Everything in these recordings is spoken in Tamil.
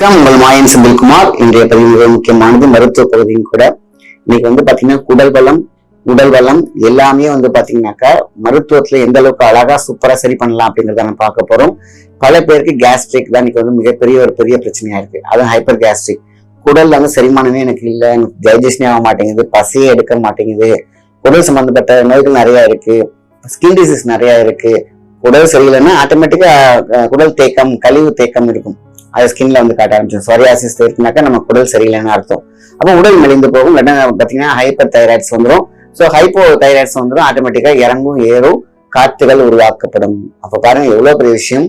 வணக்கம். உங்கள் மாயன் செந்தில்குமார். இன்றைய பதிவு மிக முக்கியமானது. மருத்துவ பகுதியும் கூட. இன்னைக்கு வந்து பாத்தீங்கன்னா குடல் வளம் உடல் வளம் எல்லாமே வந்து பாத்தீங்கன்னாக்கா மருத்துவத்துல எந்த அளவுக்கு அழகா சூப்பரா சரி பண்ணலாம் அப்படிங்கறத நம்ம பார்க்க போறோம். பல பேருக்கு கேஸ்ட்ரிக் தான் இன்னைக்கு வந்து மிகப்பெரிய ஒரு பெரிய பிரச்சனையா இருக்கு. அதுவும் ஹைப்பர் கேஸ்ட்ரிக் குடல்ல வந்து செரிமானமே எனக்கு இல்ல. எனக்கு டைஜஷனே ஆக மாட்டேங்குது. பசியே எடுக்க மாட்டேங்குது. குடல் சம்பந்தப்பட்ட நோய்கள் நிறைய இருக்கு. ஸ்கின் டிசீஸ் நிறைய இருக்கு. குடல் சரியில்லைன்னா ஆட்டோமேட்டிக்கா குடல் தேக்கம் கழிவு தேக்கம் இருக்கும். அது ஸ்கின்ல வந்து காட்ட ஆரம்பிச்சிடும். சொரியாசிஸ் இருக்குனாக்கா நம்ம குடல் சரியில்லைன்னு அர்த்தம். அப்போ உடல் மெலிந்து போகும். இல்லைன்னா பார்த்தீங்கன்னா ஹைப்பர் தைராய்ட்ஸ் வந்துடும் ஸோ ஹைப்போ தைராய்ட்ஸ் வந்துடும் ஆட்டோமேட்டிக்காக இறங்கும் ஏறும் காற்றுகள் உருவாக்கப்படும். அப்போ பாருங்க எவ்வளவு பெரிய விஷயம்?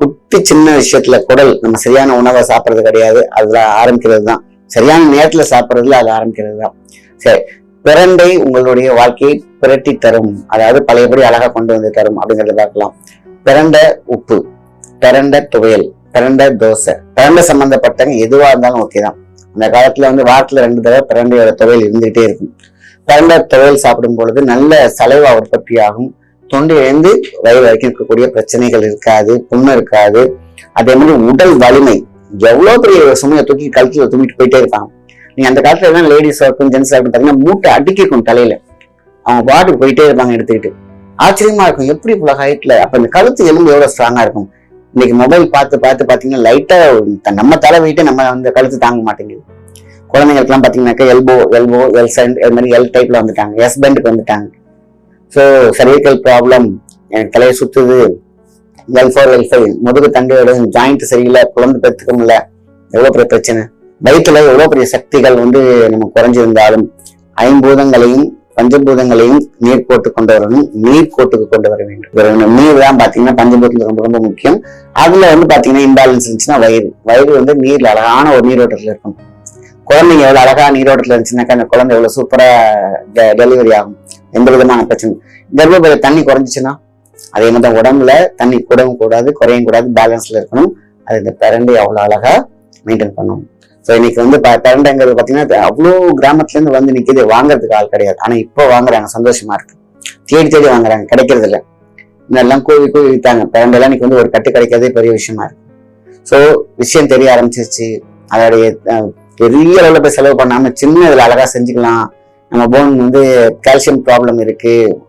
குட்டி சின்ன விஷயத்துல குடல் நம்ம சரியான உணவை சாப்பிட்றது கிடையாது. அதுல ஆரம்பிக்கிறது தான். சரியான நேரத்துல சாப்பிட்றதுல அது ஆரம்பிக்கிறது தான். சரி. பிரண்டை உங்களுடைய வாழ்க்கையை பிரட்டி தரும். அதாவது பழையபடி அழகா கொண்டு வந்து தரும். அப்படிங்கறத பார்க்கலாம். பிரண்ட உப்பு பிரண்ட துவையல். பிரண்டை தோசை. பிரண்டை சம்பந்தப்பட்டவங்க எதுவா இருந்தாலும் ஓகே தான். அந்த காலத்துல வந்து வாரத்துல ரெண்டு தடவை பிரண்டையோட துவையல் இருந்துகிட்டே இருக்கும். பிரண்டை துவையல் சாப்பிடும் பொழுது நல்ல சலைவா உற்பத்தி ஆகும். தொண்டையிலிருந்து வயிறு வரைக்கும் இருக்கக்கூடிய பிரச்சனைகள் இருக்காது புண்ணு இருக்காது. அதே மாதிரி உடல் வலிமை. எவ்வளோ பெரிய சுமையை தூக்கி கழுத்துல தூக்கிட்டு போயிட்டே இருப்பாங்க. நீங்க அந்த காலத்துல எல்லாம் லேடிஸ் இருக்கும் ஜென்ஸ் இருக்கும் பார்த்தீங்கன்னா மூட்டை அடிக்கிக்கும் தலையில. அவங்க பாட்டுக்கு போயிட்டே இருப்பாங்க எடுத்துக்கிட்டு. ஆச்சரியமா இருக்கும். எப்படி இவ்வளவு ஹைட்ல அப்ப இந்த கழுத்து எலும்பு எவ்வளவு ஸ்ட்ராங்கா இருக்கும்? இன்னைக்கு மொபைல் பார்த்து பார்த்து பார்த்தீங்கன்னா லைட்டாக நம்ம தலை வெயிட்டு நம்ம அந்த கழுத்து தாங்க மாட்டேங்குது. குழந்தைங்களுக்குலாம் பார்த்தீங்கன்னாக்கா எல்போ எல்போ எல் சென்ட் இது மாதிரி எல் டைப்பில் வந்துட்டாங்க. எஸ் பெண்டுக்கு வந்துட்டாங்க. ஸோ சர்விக்கல் ப்ராப்ளம் எனக்கு தலையை சுற்றுது எல் ஃபோர் எல் ஃபைவ் முதுகு தண்டு ஜாயிண்ட் சரியில்லை குழந்தை பெற்றுக்க முடியல. எவ்வளோ பெரிய பிரச்சனை? வயிற்றுல எவ்வளோ பெரிய சக்திகள் வந்து நம்ம குறைஞ்சிருந்தாலும் ஐம்பூதங்களையும் பஞ்சபூதங்களையும் நீர் போட்டு கொண்டு வரணும் நீர் கோட்டுக்கு கொண்டு வர வேண்டும். நீர் தான் பாத்தீங்கன்னா பஞ்சபூதத்துல ரொம்ப ரொம்ப முக்கியம். அதுல வந்து பாத்தீங்கன்னா இம்பாலன்ஸ் இருந்துச்சுன்னா வயிறு. வயிறு வந்து நீர்ல அழகான ஒரு நீரோட்டத்துல இருக்கும் குழந்தைங்க எவ்வளவு அழகா நீரோட்டத்துல இருந்துச்சுன்னாக்கா அந்த குழந்தை எவ்வளவு சூப்பரா டெலிவரி ஆகும். எந்த விதமான பிரச்சனை கர்ப்பப்பை தண்ணி குறைஞ்சிச்சுன்னா அதே மாதிரி தான் உடம்புல தண்ணி கூடவும் கூடாது குறையும் கூடாது பேலன்ஸ்ல இருக்கணும். அது இந்த பிரண்டை அவ்வளவு அழகா மெயின்டைன் பண்ணும் ஸோ இன்னைக்கு வந்து ப- பார்த்தீங்கன்னா அவ்வளோ கிராமத்துல இருந்து வந்து நிற்கிது வாங்குறதுக்கு ஆள் கிடையாது. ஆனா இப்போ வாங்குறாங்க. சந்தோஷமா இருக்கு. தேடி தேடி வாங்குறாங்க. கிடைக்கிறது இல்ல. எல்லாம் கூவி கூவி வித்தாங்க. பிரண்டைலாம் இன்னைக்கு வந்து ஒரு கட்டு கிடைக்கிறதே பெரிய விஷயமா இருக்கு. ஸோ விஷயம் தெரிய ஆரம்பிச்சிருச்சு. அதோடைய பெரிய அளவில் போய் செலவு பண்ணாம சின்ன இதில் அழகா செஞ்சுக்கலாம். நம்ம போன் வந்து கால்சியம் ப்ராப்ளம் இருக்கு.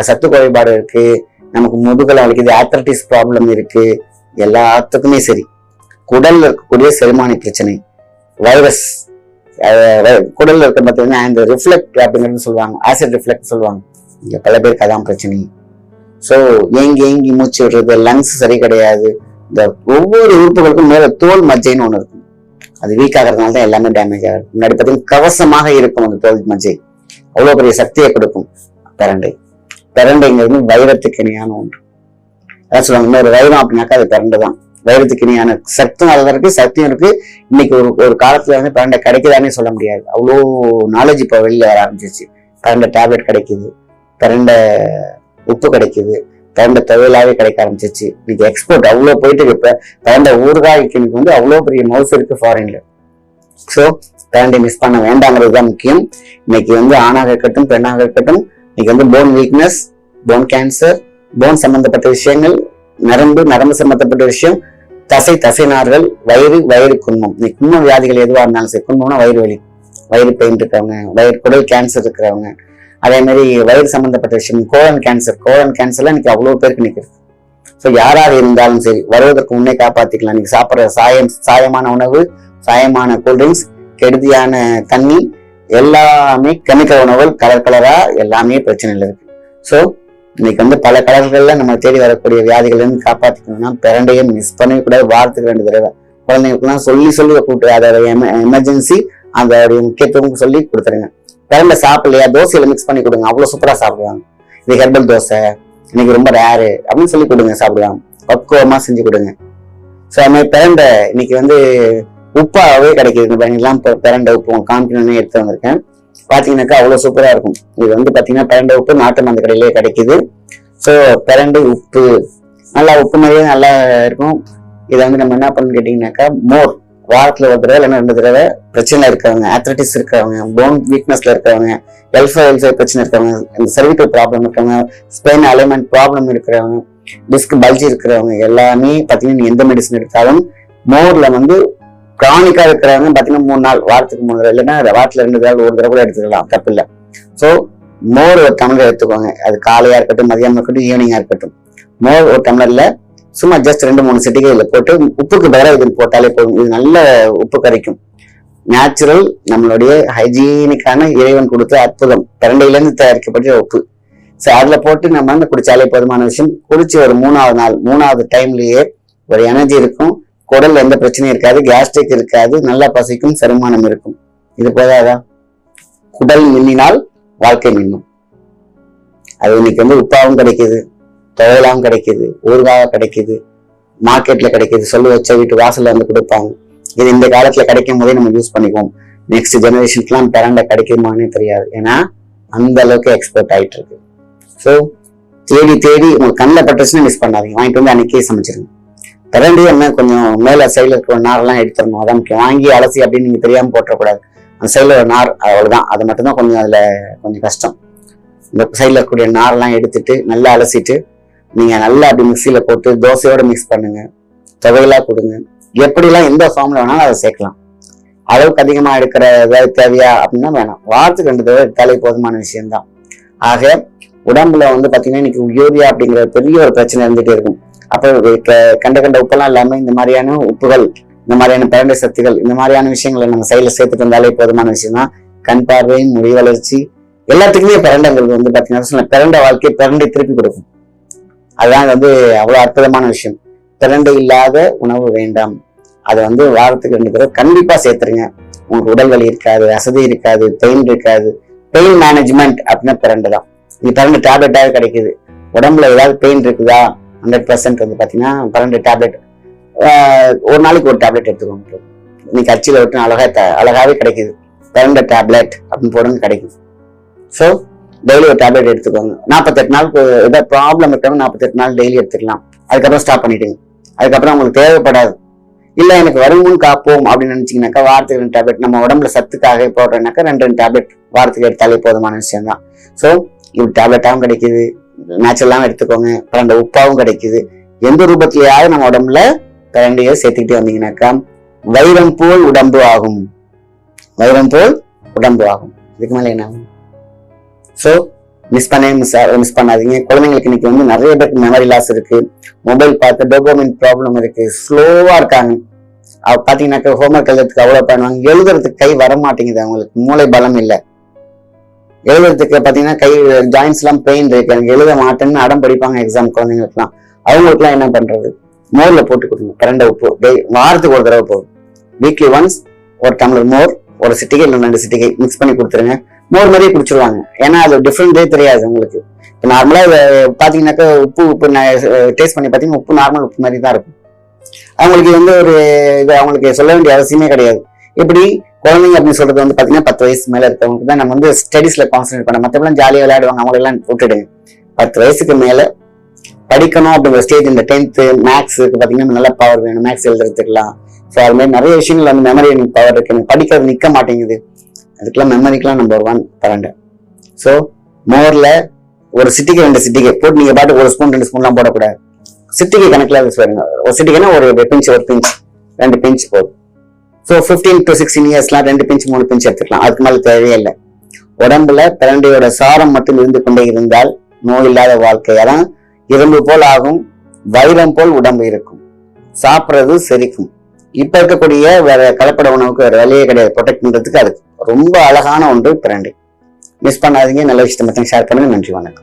சத்து குறைபாடு இருக்கு. நமக்கு முதுகலை வலிக்குது. ஆத்தரட்டிஸ் ப்ராப்ளம் இருக்கு. எல்லாத்துக்குமே சரி. குடல்ல இருக்கக்கூடிய செரிமான பிரச்சனை. வைரஸ் குடல்ல இருக்க பார்த்தீங்கன்னா இந்த ரிஃப்ளெக்ட் அப்படிங்கிறது சொல்லுவாங்க ஆசிட் ரிஃப்ளெக்ட் சொல்லுவாங்க. இங்க பல பேருக்கு அதான் பிரச்சனை. ஸோ ஏங்கி ஏங்கி மூச்சு விடுறது லங்ஸ் சரி கிடையாது. இந்த ஒவ்வொரு உறுப்புகளுக்கும் மேல தோல் மஜ்ஜைன்னு ஒன்று இருக்கும். அது வீக் ஆகிறதுனால தான் எல்லாமே டேமேஜ் ஆகுது. முன்னாடி பார்த்தீங்கன்னா கவசமாக இருக்கும் அந்த தோல் மஜ்ஜை. அவ்வளவு பெரிய சக்தியை கொடுக்கும் பெரண்டை. பிரண்டைங்கிறது வைரத்துக்கு இணையான ஒன்று. அதான் சொல்லுவாங்க இன்னொரு வைரம் அப்படின்னாக்கா அது பெரண்டு தான். வைரத்துக்கு இணையான சத்தும் அதில் இருக்கு சக்தியும் இருக்கு. இன்னைக்கு ஒரு ஒரு காலத்துல வந்து பிரண்டை கிடைக்குதானே சொல்ல முடியாது. அவ்வளோ நாலேஜ் இப்போ வெளியில் வர ஆரம்பிச்சிச்சு பிரண்டை டேப்லெட் கிடைக்குது பிரண்டை உப்பு கிடைக்குது பிரண்டை தொழிலாகவே கிடைக்க ஆரம்பிச்சிச்சு இன்னைக்கு எக்ஸ்போர்ட் அவ்வளோ போயிட்டு இருக்கு. இப்போ பிரண்டை ஊறுகாய்க்கு இன்னைக்கு வந்து அவ்வளோ பெரிய மவுஸ் இருக்கு ஃபாரின்ல ஸோ பிரண்டை மிஸ் பண்ண வேண்டாங்கிறது தான் முக்கியம். இன்னைக்கு வந்து ஆணாக இருக்கட்டும் பெண்ணாக இருக்கட்டும் இன்னைக்கு வந்து bone weakness bone cancer bone சம்பந்தப்பட்ட விஷயங்கள் நரம்பு நரம்பு சம்பந்தப்பட்ட விஷயம். தசை தசைநார்கள் வயிறு வயிறு குன்மம் இன்னைக்கு குன்ம வியாதிகள் எதுவாக இருந்தாலும் சரி குன்மம்னா வயிறு வலி. வயிறு பெயின் இருக்கிறவங்க வயிறு குடல் கேன்சர் இருக்கிறவங்க. அதே மாதிரி வயிறு சம்பந்தப்பட்ட விஷயம் கோலன் கேன்சர் கோலன் கேன்சர்லாம் இன்னைக்கு அவ்வளவு பேருக்கு நிற்கிறது ஸோ யாராக இருந்தாலும் சரி வருவதற்கு முன்னே காப்பாற்றிக்கலாம் இன்னைக்கு சாப்பிட்ற சாயம் சாயமான உணவு சாயமான கூல்ட்ரிங்க்ஸ் கெடுதியான தண்ணி எல்லாமே கெமிக்கல் உணவுகள் கலர் கலரா எல்லாமே பிரச்சனைகள் இருக்கு. ஸோ இன்னைக்கு வந்து பல கலர்கள்ல நம்ம தேடி வரக்கூடிய வியாதிகள் காப்பாற்றிக்கணும்னா காப்பாத்திக்கணும்னா பிரண்டையை மிஸ் பண்ணவே கூடாது வாரத்துக்கு ரெண்டு தடவை. குழந்தைங்களுக்குலாம் சொல்லி சொல்லி கூப்பிட்டு அதோட எமர்ஜென்சி அதோடைய முக்கியத்துவம் சொல்லி கொடுத்துருங்க. பிரண்டை சாப்பிடலையா? தோசையில மிக்ஸ் பண்ணி கொடுங்க. அவ்வளவு சூப்பரா சாப்பிடுவாங்க. இது ஹெர்பல் தோசை. இன்னைக்கு ரொம்ப ரேரு அப்படின்னு சொல்லி கொடுங்க சாப்பிடுவாங்க. பக்குவமா செஞ்சு கொடுங்க. ஸோ அது மாதிரி பிரண்டை இன்னைக்கு வந்து உப்பாகவே கிடைக்கிது. இந்த எல்லாம் பிரண்டை உப்பு காமிக்கணும்னு எடுத்து வந்திருக்கேன். பார்த்தீங்கன்னாக்கா அவ்வளோ சூப்பராக இருக்கும். இது வந்து பார்த்தீங்கன்னா பிரண்டை உப்பு நாட்டு மந்த கடையிலேயே கிடைக்குது. ஸோ பிரண்டை உப்பு நல்லா உப்பு மாதிரியே நல்லா இருக்கும். இதை வந்து நம்ம என்ன பண்ணணும் கேட்டிங்கனாக்கா மோர் வாரத்தில் ஒரு தடவை இல்லைன்னா ரெண்டு தடவை பிரச்சனை இருக்கிறவங்க ஆத்லட்டிஸ் இருக்கிறவங்க போன் வீக்னஸில் இருக்கிறவங்க எல்ஃபோ எல்ஃபை பிரச்சனை இருக்கிறவங்க இந்த சர்விக்கல் ப்ராப்ளம் இருக்கிறவங்க ஸ்பெயின் அலைன்மெண்ட் ப்ராப்ளம் இருக்கிறவங்க டிஸ்க் பல்ஜி இருக்கிறவங்க எல்லாமே பார்த்தீங்கன்னா நீ எந்த மெடிசன் எடுத்தாலும் மோரில் வந்து கிரானிக்கா இருக்கிறவங்க பாத்தீங்கன்னா மூணு நாள் வாரத்துக்கு மூணு தடவை. இல்லைன்னா வாரத்துல ரெண்டு தடவை ஒரு தடவை கூட எடுத்துக்கலாம். தப்பு இல்லை. ஸோ மோர் ஒரு டம்ளர் எடுத்துக்கோங்க. அது காலையா இருக்கட்டும் மதியானம் இருக்கட்டும் ஈவினிங்கா இருக்கட்டும். மோர் ஒரு டம்ளர்ல சும்மா ஜஸ்ட் ரெண்டு மூணு சிட்டிகை இதுல போட்டு உப்புக்கு பதிலாக இது போட்டாலே போதும். இது நல்ல உப்பு கரைக்கும். நேச்சுரல் நம்மளுடைய ஹைஜீனிக்கான இறைவன் கொடுத்த அற்புதம். பிரண்டையில இருந்து தயாரிக்கப்பட்ட உப்பு. ஸோ அதுல போட்டு நம்ம வந்து குடிச்சாலே போதுமான விஷயம். குடிச்சு ஒரு மூணாவது நாள் மூணாவது டைம்லயே ஒரு எனர்ஜி இருக்கும். குடல் எந்த பிரச்சனையும் இருக்காது கேஸ்ட்ரிக் இருக்காது நல்லா பசிக்கும் செரிமானம் இருக்கும். இது போதாதா? குடல் மின்னினால் வாழ்க்கை மின்னும். அது இன்னைக்கு வந்து உப்பாவும் கிடைக்குது துவையலாவும் கிடைக்குது ஊறுகாயா கிடைக்குது மார்க்கெட்ல கிடைக்குது சொல்லி வச்ச வீட்டு வாசல்ல வந்து கொடுப்பாங்க. இது இந்த காலத்துல கிடைக்கும் போதே நம்ம யூஸ் பண்ணிக்குவோம். நெக்ஸ்ட் ஜெனரேஷனுக்குலாம் பிறண்ட கிடைக்குமானே தெரியாது. ஏன்னா அந்த அளவுக்கு எக்ஸ்போர்ட் ஆயிட்டு இருக்கு ஸோ தேடி தேடி உங்களுக்கு கண்ணில் பட்டுச்சுன்னா மிஸ் பண்ணாதீங்க. வாங்கிட்டு வந்து அன்னைக்கே சமைச்சிருங்க. கரண்டி என்ன கொஞ்சம் மேலே சைடில் இருக்கிற நாரெல்லாம் எடுத்துடணும். அதான் முக்கியம். வாங்கி அலசி அப்படின்னு நீங்கள் தெரியாமல் போட்டக்கூடாது அந்த சைடில் ஒரு நார் அவ்வளோதான் அது மட்டும்தான் கொஞ்சம் அதில் கொஞ்சம் கஷ்டம். இந்த சைடில் இருக்கக்கூடிய நாரெல்லாம் எடுத்துட்டு நல்லா அலசிட்டு நீங்கள் நல்லா அப்படி மிக்சியில் போட்டு தோசையோடு மிக்ஸ் பண்ணுங்கள் தொகையெல்லாம் கொடுங்க. எப்படிலாம் எந்த ஃபார்மில் வேணாலும் அதை சேர்க்கலாம். அளவுக்கு அதிகமாக எடுக்கிற ஏதாவது தேவையா அப்படின்னா வேணாம். வாரத்துக்கு ரெண்டு தடவை எடுத்தாலே போதுமான விஷயம்தான். ஆக உடம்புல வந்து பார்த்தீங்கன்னா இன்னைக்கு யூரியா அப்படிங்கிற பெரிய ஒரு பிரச்சனை இருந்துகிட்டே இருக்கும். அப்போ கண்ட கண்ட உப்பெல்லாம் இல்லாம இந்த மாதிரியான உப்புகள் இந்த மாதிரியான பிரண்டை சத்துகள் இந்த மாதிரியான விஷயங்களை நம்ம செயல சேர்த்துட்டு வந்தாலே போதுமான விஷயம் தான் கண் பார்வை முடி வளர்ச்சி எல்லாத்துக்குமே பிரண்டைங்கிறது வந்து பாத்தீங்கன்னா சொன்ன வாழ்க்கையை பிறண்டை திருப்பி கொடுக்கும். அதுதான் வந்து அவ்வளவு அற்புதமான விஷயம். பிறண்டை இல்லாத உணவு வேண்டாம். அதை வந்து வாரத்துக்கு ரெண்டு தடவை கண்டிப்பா சேர்த்துருங்க. உங்களுக்கு உடல் வலி இருக்காது அசதி இருக்காது பெயின் இருக்காது. பெயின் மேனேஜ்மெண்ட் அப்படின்னா பிறண்டு தான். இது பிறண்டு டேப்லெட்டாக கிடைக்குது. உடம்புல ஏதாவது பெயின் இருக்குதா? ஹண்ட்ரட் பர்சன்ட் வந்து பார்த்தீங்கன்னா பன்னெண்டு டேப்லெட் ஒரு நாளைக்கு ஒரு டேப்லெட் எடுத்துக்கோங்க. இன்னைக்கு அச்சில விட்டு அழகாக த- அழகாகவே கிடைக்குது. பன்னெண்டு டேப்லெட் அப்படின்னு போடுங்க கிடைக்கும் ஸோ டெய்லி ஒரு டேப்லெட் எடுத்துக்கோங்க. நாற்பத்தெட்டு நாளுக்கு ஏதாவது ப்ராப்ளம் இருக்கிறவங்க நாற்பத்தெட்டு நாள் டெய்லி எடுத்துக்கலாம். அதுக்கப்புறம் ஸ்டாப் பண்ணிடுங்க. அதுக்கப்புறம் உங்களுக்கு தேவைப்படாது. இல்லை எனக்கு வருமுன் காப்போம் அப்படின்னு நினச்சிங்கனாக்கா வாரத்துக்கு ரெண்டு டேப்லெட் நம்ம உடம்புல சத்துக்காக போடுறேன்னாக்கா ரெண்டு ரெண்டு டேப்லெட் வாரத்துக்கு எடுத்தாலே போதுமான விஷயம் தான் ஸோ இப்படி டேப்லெட்டாகவும் கிடைக்குது. நேச்சுரலாகவும் எடுத்துக்கோங்க. அப்புறம் அந்த உப்பாவும் கிடைக்குது. எந்த ரூபத்திலேயாவது நம்ம உடம்புல பிரண்டையை சேர்த்துக்கிட்டே வந்தீங்கன்னாக்கா வைரம் போல் உடம்பு ஆகும். வைரம் போல் உடம்பு ஆகும். இதுக்கு மேலே என்ன? ஆகும் ஸோ மிஸ் பண்ணே மிஸ் மிஸ் பண்ணாதீங்க. குழந்தைங்களுக்கு இன்னைக்கு வந்து நிறைய பேருக்கு மெமரி லாஸ் இருக்கு. மொபைல் பார்த்து டோபோமின் ப்ராப்ளம் இருக்கு. ஸ்லோவா இருக்காங்க. பார்த்தீங்கன்னாக்கா பாத்தீங்கன்னாக்கா ஹோம்ஒர்க் எழுதுறதுக்கு அவ்வளவு பண்ணுவாங்க. எழுதுறதுக்கு கை வர மாட்டேங்குது அவங்களுக்கு. மூளை பலம் இல்லை. எழுதுறதுக்கு பார்த்தீங்கன்னா கை ஜாயின்ஸ்லாம் பெயின் இருக்கு. எனக்கு எழுத மாட்டேன்னு அடம் படிப்பாங்க எக்ஸாம் குழந்தைங்களுக்குலாம் அவங்களுக்குலாம் என்ன பண்றது? மோர்ல போட்டு கொடுங்க. பிரண்ட உப்பு. டெய்- வாரத்துக்கு ஒரு தடவை போதும். வீக்லி ஒன்ஸ் ஒரு டம்ளர் மோர் ஒரு சிட்டிகை இல்லை ரெண்டு சிட்டிகை. மிக்ஸ் பண்ணி கொடுத்துருங்க. மோர் மாதிரியே குடிச்சிருவாங்க. ஏன்னா அது டிஃப்ரெண்டே தெரியாது உங்களுக்கு. இப்போ நார்மலாக பார்த்தீங்கன்னாக்கா உப்பு உப்பு டேஸ்ட் பண்ணி பார்த்தீங்கன்னா உப்பு நார்மல் உப்பு மாதிரி தான் இருக்கும். அவங்களுக்கு வந்து ஒரு இது அவங்களுக்கு சொல்ல வேண்டிய அவசியமே கிடையாது. இப்படி குழந்தைங்க அப்படின்னு சொல்றது வந்து பாத்தீங்கன்னா பத்து வயசு மேல இருக்கவங்களுக்கு தான் நம்ம வந்து ஸ்டடீஸ்ல கான்சென்ட்ரேட் பண்ண மத்தபடி ஜாலியாக விளையாடுவாங்க அவங்களெல்லாம் விட்டுடுங்க பத்து வயசுக்கு மேல படிக்கணும் அப்படிங்கிற ஸ்டேஜ் இந்த டென்த்து மேக்ஸுக்கு பாத்தீங்கன்னா நல்ல பவர் வேணும். மேக்ஸ் எழுதுறதுக்குலாம் ஸோ அது மாதிரி நிறைய விஷயங்கள் வந்து மெமரி பவர் இருக்கு. எனக்கு படிக்கிறது நிற்க மாட்டேங்குது. அதுக்கெல்லாம் மெமரிக்கெல்லாம் நம்பர் ஒன் பரண்ட ஸோ மோர்ல ஒரு சிட்டிக்கு ரெண்டு சிட்டிக்கு போட்டு நீங்க பாட்டு ஒரு ஸ்பூன் ரெண்டு ஸ்பூன்லாம் போடக்கூடாது. சிட்டிக்கு கணக்கில் அது சொல்லுங்க. ஒரு சிட்டிக்குன்னா ஒரு பிஞ்ச் ஒரு பிஞ்ச் ரெண்டு பிஞ்ச் போதும். ஸோ ஃபிஃப்டீன் டு சிக்ஸ்டீன் இயர்ஸ்லாம் ரெண்டு பிஞ்சு மூணு பிஞ்சு எடுத்துக்கலாம். அதுக்கு மேலே தேவையே இல்லை. உடம்புல பிரண்டையோட சாரம் மட்டும் இருந்து கொண்டே இருந்தால் நோய் இல்லாத வாழ்க்கை. இரும்பு போல் ஆகும் வைரம் போல் உடம்பு இருக்கும். சாப்பிடுறது செரிக்கும். இப்ப இருக்கக்கூடிய வேற கலப்பட உணவுக்கு வேற வேலையே கிடையாது. ப்ரொடெக்ட் பண்றதுக்கு அது ரொம்ப அழகான ஒன்று பிரண்டை மிஸ் பண்ணாதீங்க. நல்ல விஷயத்தை மட்டும் ஷேர் பண்ணுங்க. நன்றி வணக்கம்.